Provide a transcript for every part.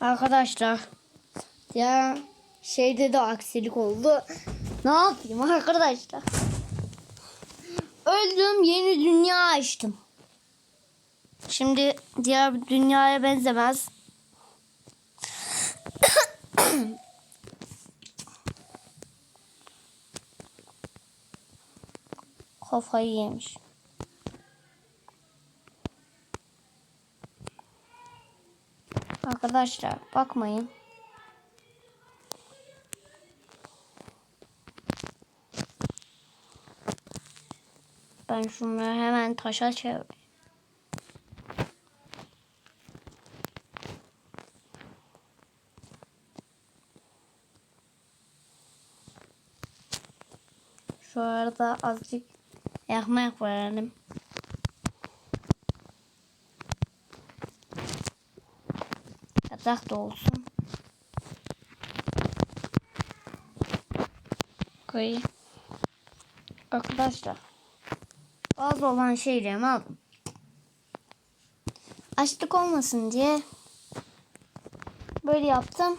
Arkadaşlar ya şeyde de aksilik oldu. Ne yapayım arkadaşlar? Öldüm yeni dünya açtım. Şimdi diğer bir dünyaya benzemez. Kafayı yemiş. Arkadaşlar bakmayın. Ben şunları hemen taşa çevir. Şu arada azıcık ekmek verelim. Yatak da olsun. Koy. Arkadaşlar. Az olan şeylerimi aldım. Açlık olmasın diye böyle yaptım.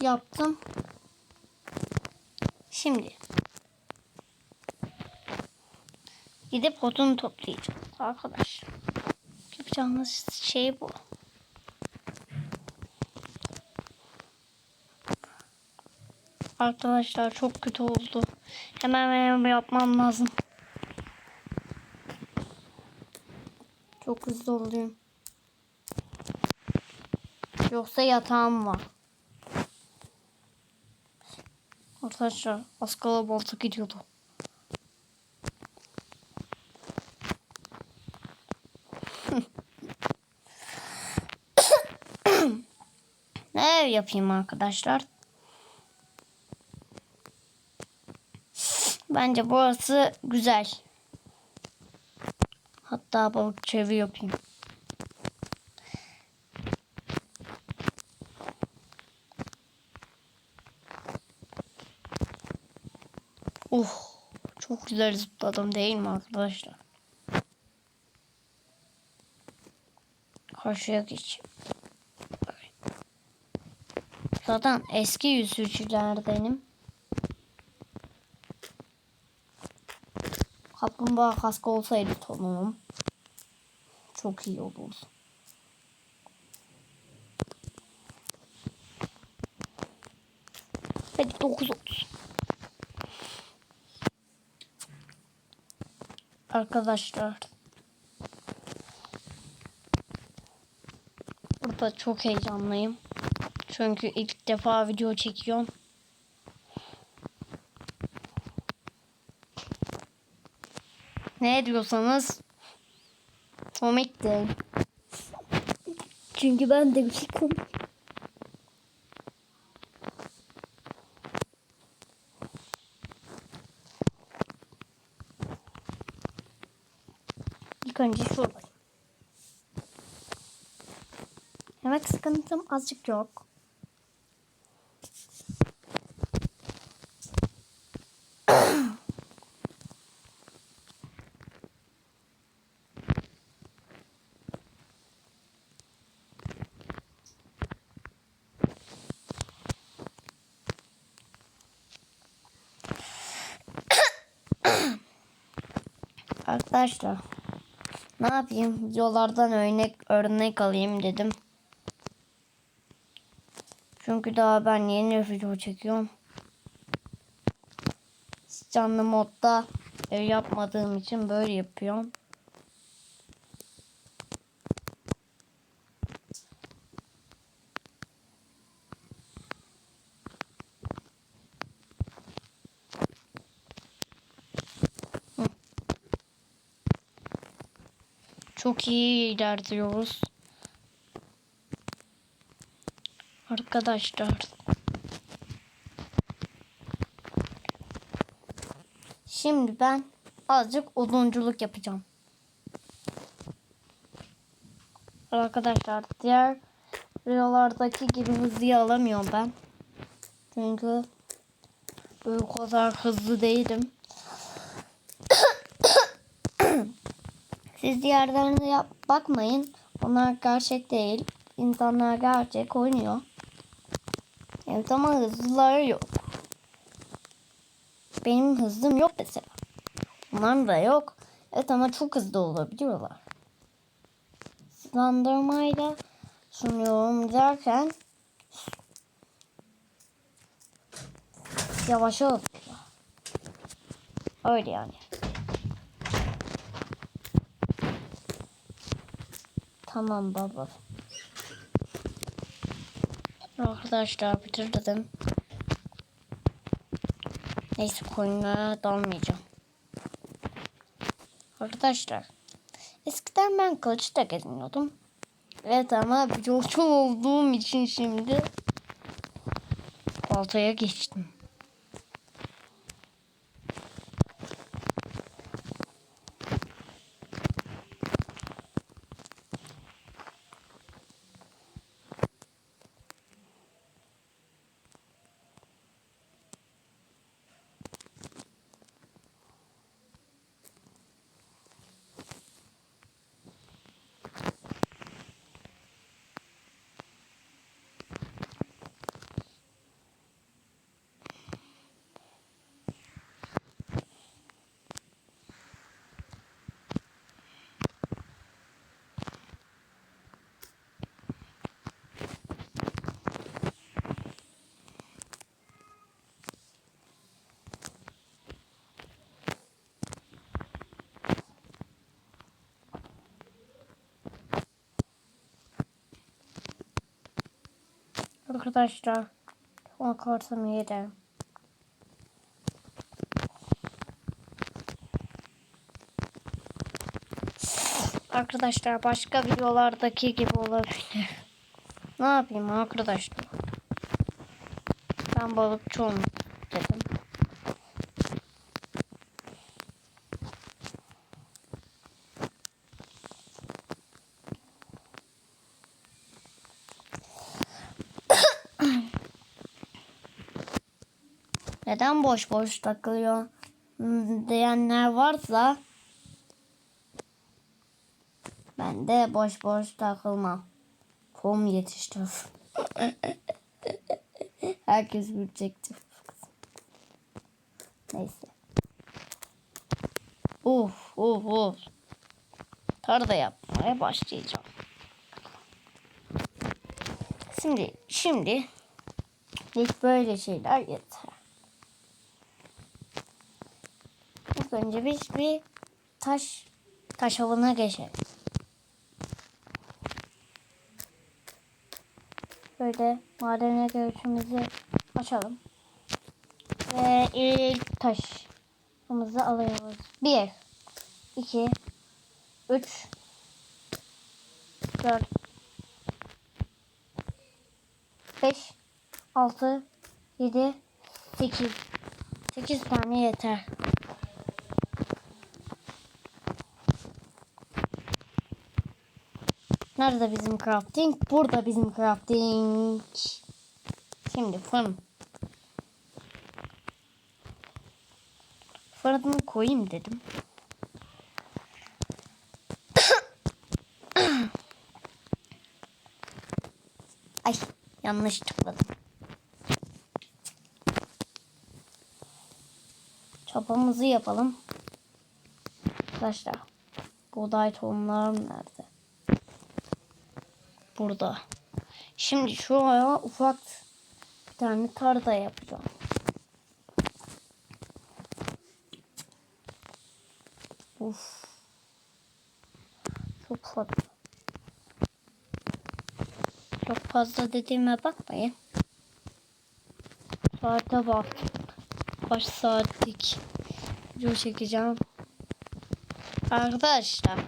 Yaptım. Şimdi gidip odun toplayacağım arkadaşlar. Yapacağımız şey bu. Arkadaşlar çok kötü oldu. Hemen hemen yapmam lazım. Çok hızlı oluyorum. Yoksa yatağım var. Arkadaşlar az kala balta gidiyordu. ne ev yapayım arkadaşlar? Bence burası güzel. Hatta balık çevi yapayım. Oh, çok güzel zıpladım değil mi arkadaşlar? Karşıya geçeyim. Zaten eski yüzücülerdenim. Kaplumbağa kaskı olsaydı tonumum. Çok iyi olurdu. Hadi 9.30. Arkadaşlar. Burada çok heyecanlıyım. Çünkü ilk defa video çekiyorum. Ne diyorsanız komik değil. Çünkü ben de bir şey komik. İlk önce şurada. Yemek sıkıntım azıcık yok. Arkadaşlar ne yapayım? Videolardan örnek örnek alayım dedim. Çünkü daha ben yeni video çekiyorum. Canlı modda ev yapmadığım için böyle yapıyorum. Çok iyi ilerliyoruz. Arkadaşlar. Şimdi ben azıcık odunculuk yapacağım. Arkadaşlar diğer videolardaki gibi hızlı alamıyorum ben. Çünkü böyle kadar hızlı değilim. Siz diğerlerine yap bakmayın. Onlar gerçek değil. İnsanlar gerçek oynuyor. Evet ama hızlıları yok. Benim hızım yok mesela. Onların da yok. Evet ama çok hızlı olabiliyorlar. Hızlandırmayla sunuyorum derken yavaş oluyor. Öyle yani. Tamam baba. Arkadaşlar bitirdim. Neyse koyunlara dalmayacağım. Arkadaşlar. Eskiden ben kılıçla geziniyordum. Evet ama yolcu olduğum için şimdi baltaya geçtim. Arkadaşlar o kartımı yedim. Arkadaşlar başka videolardaki gibi olabilir. Ne yapayım arkadaşlar? Ben balıkçı olmak dedim. Neden boş boş takılıyor diyenler varsa ben de boş boş takılmam. Kum yetiştir. Herkes gülecektir. Neyse. Uf uf uf. Tarla yapmaya başlayacağım. Şimdi şimdi ilk böyle şeyler yeter. Önce biz bir taş taş avına geçelim. Böyle madene göğsümüzü açalım. Ve ilk taşımızı alıyoruz. Bir, iki, üç, dört, beş, altı, yedi, sekiz. Sekiz tane yeter. Nerede bizim crafting? Burada bizim crafting. Şimdi fırın. Fırını koyayım dedim. Ay yanlış tıkladım. Çapamızı yapalım. Arkadaşlar buğday tohumlarım nerede? Burada. Şimdi şuraya ufak bir tane tarla yapacağım. Uf. Çok fazla. Çok fazla dediğime bakmayın. Saate bak. Kaç saatlik video çekeceğim. Arkadaşlar.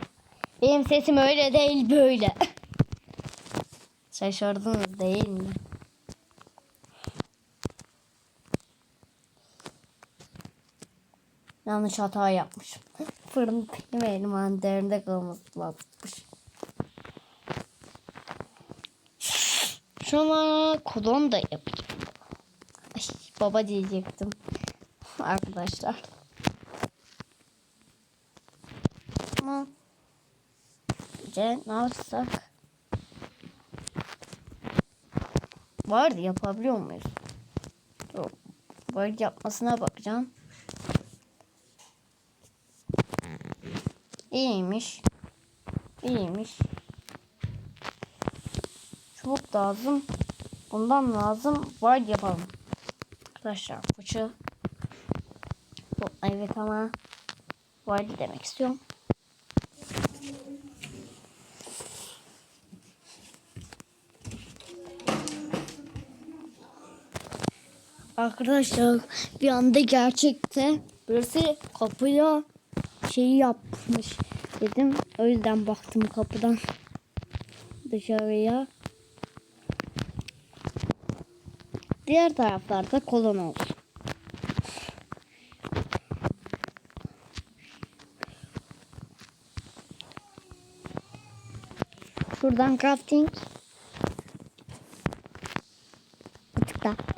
Benim sesim öyle değil böyle. Şaşırdınız değil mi? Yanlış hata yapmışım. Fırın benim elim anderinde kalması lazımmış. Sonra kolon da yapacağım. Ay, baba diyecektim. Arkadaşlar. Ama ne yapsak? Vardı yapabiliyor muyuz? Dur. Vardı yapmasına bakacağım. İyiymiş. İyiymiş. Çubuk lazım. Bundan lazım. Var yapalım. Arkadaşlar fıçı. Evet ama vardı demek istiyorum. Arkadaşlar bir anda gerçekte birisi kapıya şeyi yapmış dedim. O yüzden baktım kapıdan dışarıya. Diğer taraflarda kolon olsun. Şuradan crafting. Tıkla.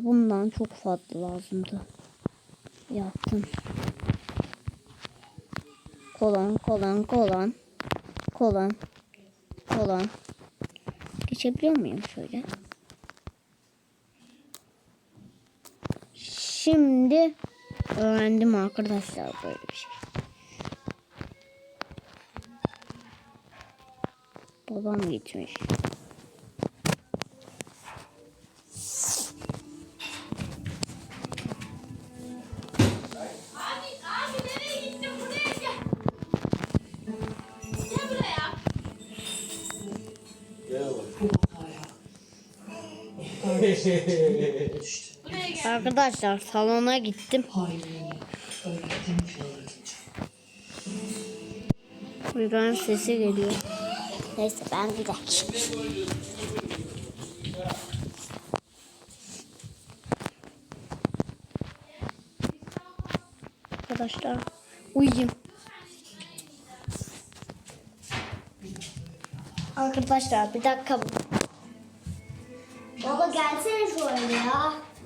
Bundan çok fazla lazımdı. Yaptım. Kolon, kolon, kolon. Kolon. Kolon. Geçebiliyor muyum şöyle? Şimdi öğrendim arkadaşlar böyle bir şey. Babam gitmiş. Arkadaşlar salona gittim. Uygar'ın sesi geliyor. Neyse ben gidelim. Arkadaşlar uyuyayım. Arkadaşlar bir dakika.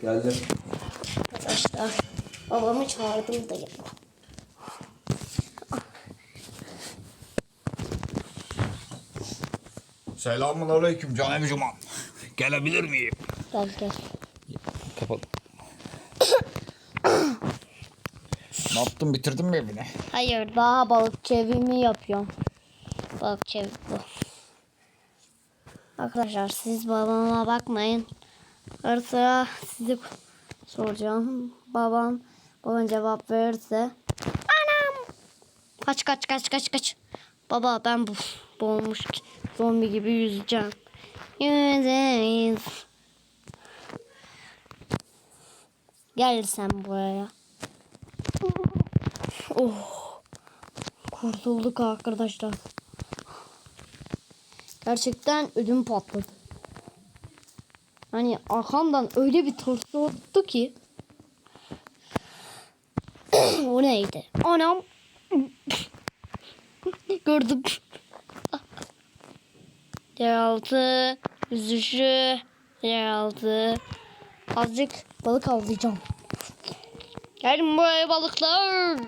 Geldim. Arkadaşlar babamı çağırdım da ya. Selamun aleyküm Canebi Cuman. Gelebilir miyim? Gel gel. Kapat. ne yaptın bitirdin mi evini? Hayır daha balık çevrimi yapıyorum. Balık çeviri bu. Arkadaşlar siz babama bakmayın. Ara sıra sizi soracağım. Babam babam cevap verirse. Anam. Kaç kaç kaç kaç kaç. Baba ben bu boğulmuş zombi gibi yüzeceğim. Yüzeyiz. Gel sen buraya. Oh. Kurtulduk arkadaşlar. Gerçekten ödüm patladı. Hani arkamdan öyle bir tırsıyordu ki. o neydi? Anam. Gördüm. Yeraltı, yüzüşü, yeraltı. Azıcık balık avlayacağım. Gelin buraya balıklar.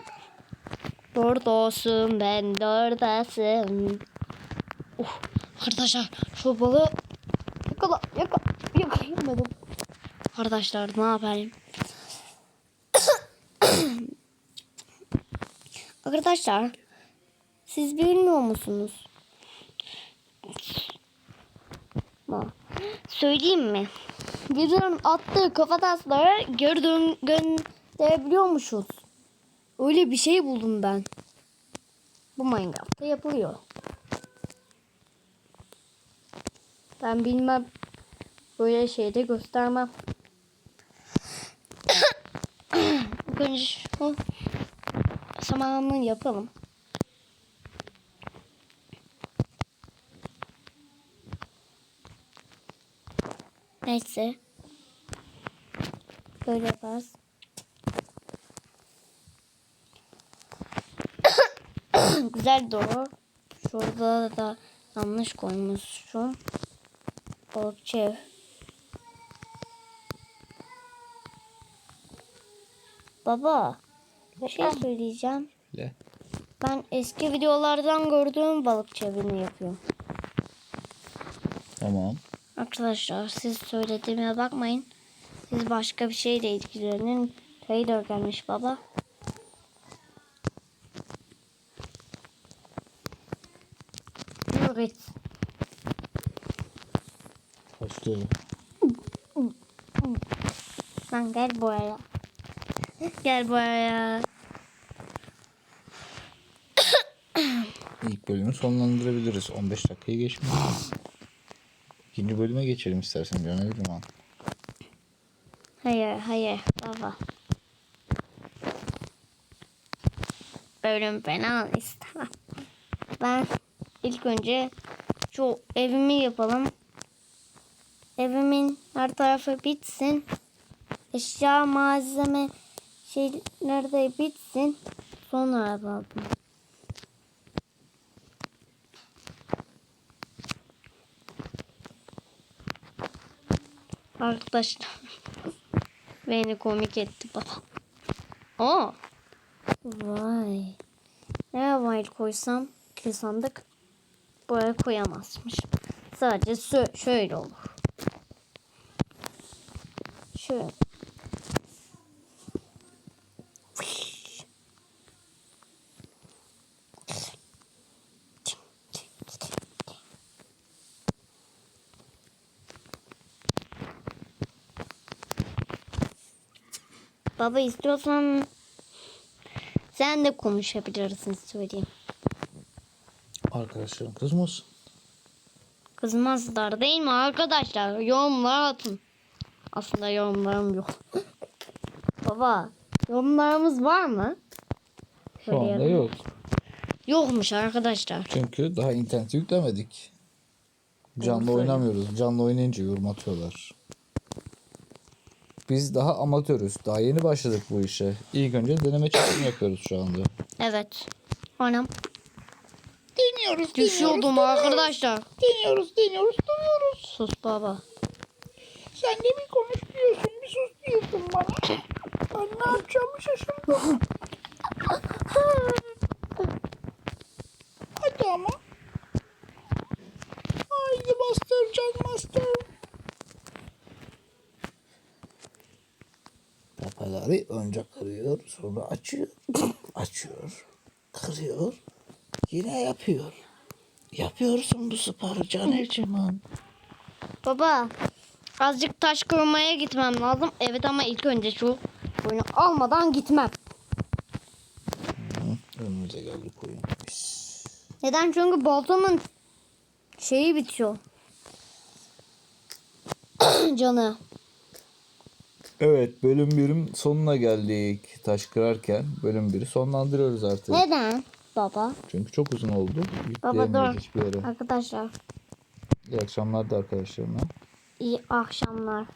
Buradasın ben oradasın. Oh, arkadaşlar şu balığı yakala yakala yakalayamadım. Arkadaşlar ne yapayım? arkadaşlar siz bilmiyor musunuz? Söyleyeyim mi? Videonun attığı kafataslara geri dön gönderebiliyormuşuz. Öyle bir şey buldum ben. Bu Minecraft'ta yapılıyor. Ben bilmem. Böyle şeyde göstermem. Önce şu samanını yapalım. Neyse. Böyle yaparız. Güzel doğru. Şurada da yanlış koymuşum. Balıkçı ev. Baba bir şey söyleyeceğim. Le. Ben eski videolardan gördüğüm balıkçı evini yapıyorum. Tamam. Arkadaşlar siz söylediğime bakmayın. Siz başka bir şeyle ilgilenin. Trader gelmiş baba. Lan gel buraya. Gel buraya. İlk bölümü sonlandırabiliriz. 15 dakikayı geçmiyor. İkinci bölüme geçelim istersen Can Evciman. Hayır hayır baba. Bölüm fena istemem. Ben ilk önce şu evimi yapalım. Evimin her tarafı bitsin. Eşya malzeme şeyler de bitsin. Sonra yapalım. Arkadaşlar beni komik etti baba. Aa. Vay. Nereye vay koysam sandık buraya koyamazmış. Sadece şöyle olur. Şöyle. Baba istiyorsan sen de konuşabilirsin söyleyeyim. Arkadaşlarım kızmasın. Kızmazlar değil mi arkadaşlar? Yorumlara atın. Aslında yorumlarım yok. Baba yorumlarımız var mı? Şu anda Söyleyelim. yok. Yokmuş arkadaşlar. Çünkü daha internete yüklemedik. Canlı oynamıyoruz. Canlı oynayınca yorum atıyorlar. Biz daha amatörüz. Daha yeni başladık bu işe. İlk önce deneme çekim yapıyoruz şu anda. Evet. Anam Deniyoruz, düşüyordum arkadaşlar. Deniyoruz, deniyoruz, duruyoruz. Sus baba. Sen de bir konuş diyorsun, bir sus diyorsun bana. Ben ne yapacağımı şaşırdım. önce kırıyor, sonra açıyor. açıyor, kırıyor, yine yapıyor. Yapıyorsun bu sporu Can Erciman. Baba azıcık taş kırmaya gitmem lazım. Evet ama ilk önce şu oyunu almadan gitmem. Önümüze geldi koyun. Neden? Çünkü baltamın şeyi bitiyor. Canı. Evet bölüm 1'in sonuna geldik. Taş kırarken bölüm 1'i sonlandırıyoruz artık. Neden? Baba. Çünkü çok uzun oldu. Baba Yükleyemeyiz dur. hiçbir yere. Arkadaşlar İyi akşamlar da arkadaşlarına. iyi akşamlar.